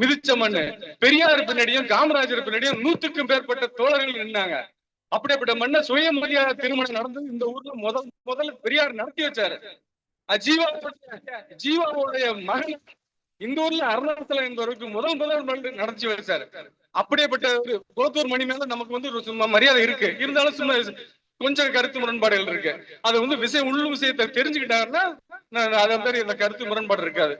மிதிச்ச மண்ணு. பெரியார் பின்னாடியும் காமராஜர் பின்னாடியும் நூத்துக்கும் மேற்பட்ட தோழர்கள் நின்னாங்க. அப்படிப்பட்ட மண்ணை சுயமரியாதை திருமணம் நடந்தது. இந்த ஊர்ல முதல் முதல்ல பெரியார் நடத்தி வச்சாரு. அஜீவா ஜீவா ஜீவாவுடைய மகன். இந்த ஊர்ல அருணாச்சலம் என்பவருக்கு முதல் முதல் நடத்தி வச்சாரு. அப்படியேப்பட்ட ஒரு கோத்தூர் மணி மேல நமக்கு வந்து ஒரு சும்மா மரியாதை இருக்கு. இருந்தாலும் சும்மா கொஞ்சம் கருத்து முரண்பாடுகள் இருக்கு. அது வந்து விஷயம் உள்ளு விஷயத்தை தெரிஞ்சுக்கிட்டாருன்னா அதை அதே மாதிரி இந்த கருத்து முரண்பாடு இருக்காது.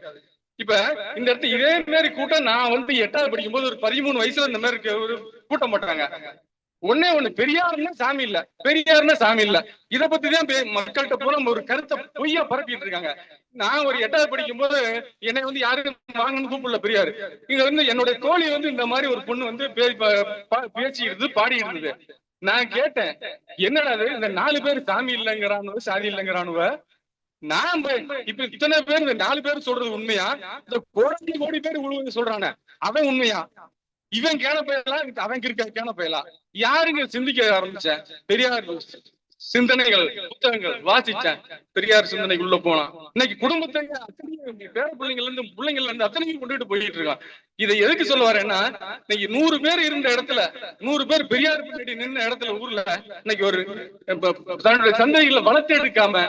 இப்ப இந்த இடத்துல இதே மாதிரி கூட்டம் நான் வந்து எட்டாவது படிக்கும் போது ஒரு பதிமூணு வயசுல இந்த மாதிரி ஒரு கூட்டம் போட்டாங்க. ஒன்னே ஒண்ணு பெரியாருன்னா சாமி இல்ல பெரியாருன்னா சாமி இல்ல. இத பத்தி தான் மக்கள்கிட்ட பூரா ஒரு கருத்தை பொய்யா பரப்பிட்டு இருக்காங்க. நான் ஒரு எட்டாவது படிக்கும் போது என்னை வந்து யாரும் வாங்கன்னு கூப்பிடல பெரியாரு. இங்க வந்து என்னுடைய தோழி வந்து இந்த மாதிரி ஒரு பொண்ணு வந்து பே- பா- இருந்தது பாடி இருந்தது நான் கேட்டேன் என்னடா இது? இந்த நாலு பேர் சாமி இல்லைங்கிறானுவ சாதி இல்லைங்கிறானுவ? நான் இப்ப இத்தனை பேர் இந்த நாலு பேர் சொல்றது உண்மையா? இந்த கோடி கோடி பேர் உழுவது சொல்றானே. அவன் உண்மையா? இவன் கேன போயலாம் அவன் கிருக்க கேன போயலாம் யாருங்க சிந்திக்க ஆரம்பிச்சேன் பெரியார் சிந்தனைகள் புத்தகங்கள் வாசிச்சேன் பெரியார் சிந்தனைக்குள்ள போனான் இன்னைக்கு குடும்பத்தை அத்தனையும் பேர பிள்ளைங்கள்ல இருந்து பிள்ளைங்கள்ல இருந்து அத்தனையும் கொண்டுட்டு போயிட்டு இருக்கான். இதை எதுக்கு சொல்லுவாருன்னா இன்னைக்கு நூறு பேர் இருந்த இடத்துல நூறு பேர் பெரியார் பின்னாடி நின்ன இடத்துல ஊர்ல இன்னைக்கு ஒரு தன்னுடைய சந்தைகளை வளர்த்து எடுக்காம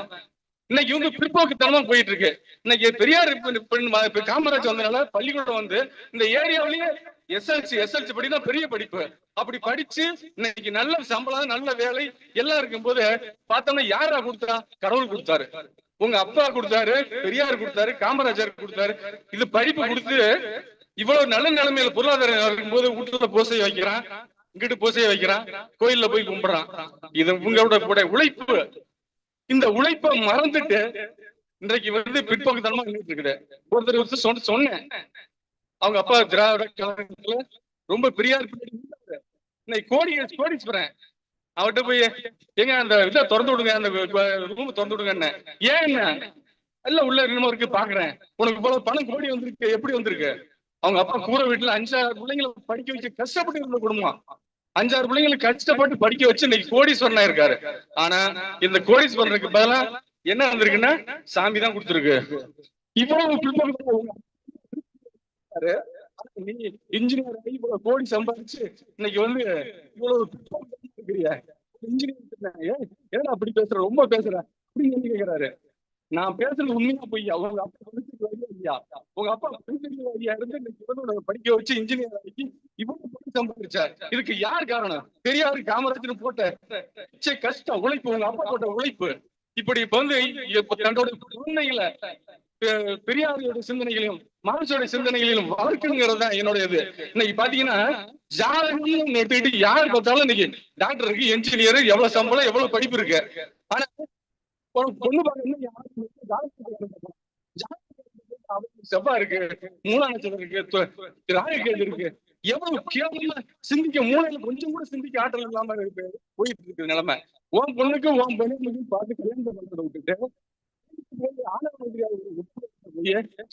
இன்னைக்கு வந்து பிற்போக்குத்தனமா போயிட்டு இருக்கு இன்னைக்கு பெரியார் இப்ப காமராஜ் வந்தனால பள்ளிக்கூடம் வந்து இந்த ஏரியாவிலேயே எஸ்எல்சி எஸ்எல்சி படிதான் பெரிய படிப்பு. அப்படி படிச்சு இன்னைக்கு நல்ல சம்பளம் நல்ல வேலை எல்லாம் இருக்கும்போது பார்த்தோம்னா யாரா கொடுத்தா? கடவுள் கொடுத்தாரு. உங்க அப்பா கொடுத்தாரு பெரியார் கொடுத்தாரு காமராஜர் கொடுத்தாரு. இது படிப்பு கொடுத்து இவ்வளவு நல்ல நிலைமையில பொருளாதாரம் இருக்கும்போது வீட்டுல பூசை வைக்கிறான் இங்கிட்டு பூசையை வைக்கிறான் கோயில்ல போய் கும்பிடுறான். இது உங்களோட உழைப்பு. இந்த உழைப்பை மறந்துட்டு இன்றைக்கு வந்து பிற்போக்குத்தனமா நின்றுட்டு இருக்குது. ஒருத்தர் வந்து சொன்ன சொன்னேன். அவங்க அப்பா திராவிட கழகத்துல ரொம்ப பெரியார் இன்னைக்கு கோடி கோடீஸ்வரன் அவர்கிட்ட போய் ஏங்க அந்த இதை திறந்து விடுங்க அந்த ரூம் திறந்து விடுங்க ஏன் என்ன? இல்ல உள்ள என்னமோ இருக்கு பாக்குறேன். உனக்கு இவ்வளவு பணம் கோடி வந்திருக்கு எப்படி வந்திருக்கு? அவங்க அப்பா கூரை வீட்டுல அஞ்சாறு பிள்ளைங்களை படிக்க வச்சு கஷ்டப்பட்டு இருந்த குடும்பம். அஞ்சாறு பிள்ளைங்களை கஷ்டப்பட்டு படிக்க வச்சு இன்னைக்கு கோடீஸ்வரனா இருக்காரு. ஆனா இந்த கோடீஸ்வரனுக்கு பதிலா என்ன வந்திருக்குன்னா சாமி தான் கொடுத்துருக்கு. இவ்வளவு நீ இன்ஜினியர் ஆகி இவ்வளவு கோடி சம்பாதிச்சு இன்னைக்கு வந்து இவ்வளவு இன்ஜினியர் ஏன்னா அப்படி பேசுற? ரொம்ப பேசுற. அப்படின்னு சொல்லி கேக்குறாரு? நான் பேசுறது உண்மையா போய் அவங்க அப்பா பரிசுக்கு வழியா இல்லையா? உங்க அப்பா பரிசுக்கு வழியா இருந்து இன்னைக்கு வந்து படிக்க வச்சு இன்ஜினியர் ஆகி இவ்வளவு பணம் சம்பாதிச்சார் இதுக்கு யார் காரணம் பெரியாரு காமராஜர் போட்ட கஷ்டம் உழைப்பு உங்க அப்பா போட்ட உழைப்பு இப்படி இப்ப வந்து தன்னோட குழந்தைகளை பெரியாரோட சிந்தனைகளையும் மானுஷோட சிந்தனைகளையும் வளர்க்கணுங்கிறது தான் என்னோட இது இன்னைக்கு பாத்தீங்கன்னா ஜாதகம் ஒண்ணு எடுத்துக்கிட்டு யார் பார்த்தாலும் இன்னைக்கு டாக்டர் இருக்கு என்ஜினியர் எவ்வளவு சம்பளம் எவ்வளவு படிப்பு இருக்கு ஆனா ஒரு பொண்ணு பார்க்கணும் யாரும் செவ்வாய் இருக்கு மூணாம் நட்சத்திரம் இருக்கு து- ராகுகேது இருக்கு எவ்வளவு கேவலமா சிந்திக்க மூளையில கொஞ்சம் கூட சிந்திக்க ஆற்றல் இல்லாம போயிட்டு இருக்கு நிலைமை. உன் பொண்ணுக்கு உன் பொண்ணுக்கு பார்த்து கல்யாணம் பண்றத விட்டுட்டு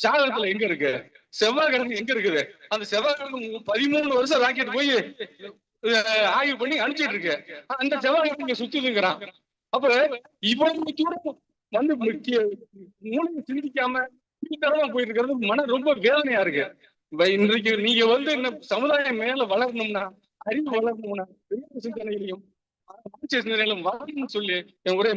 ஜாதகத்துல எங்க இருக்கு? செவ்வாய் கிழமை எங்க இருக்குது? அந்த செவ்வாய் கிழமை பதிமூணு வருஷம் ராக்கெட் போய் ஆய்வு பண்ணி அனுப்பிச்சிட்டு இருக்கு. அந்த செவ்வாய் கிழமை இங்க சுத்துதுங்கிறான். அப்ப இவ்வளவு தூரம் வந்து மூளையை சிந்திக்காம போயிட்டு இருக்கிறது மன ரொம்ப வேதனையா இருக்கு. இன்றைக்கு நீங்க வந்து என்ன சமுதாயம் மேல வளரணும்னா அறிவு வளரணும்னா பெரிய சிந்தனையிலையும் வளரணும்னு சொல்லி என் உரையை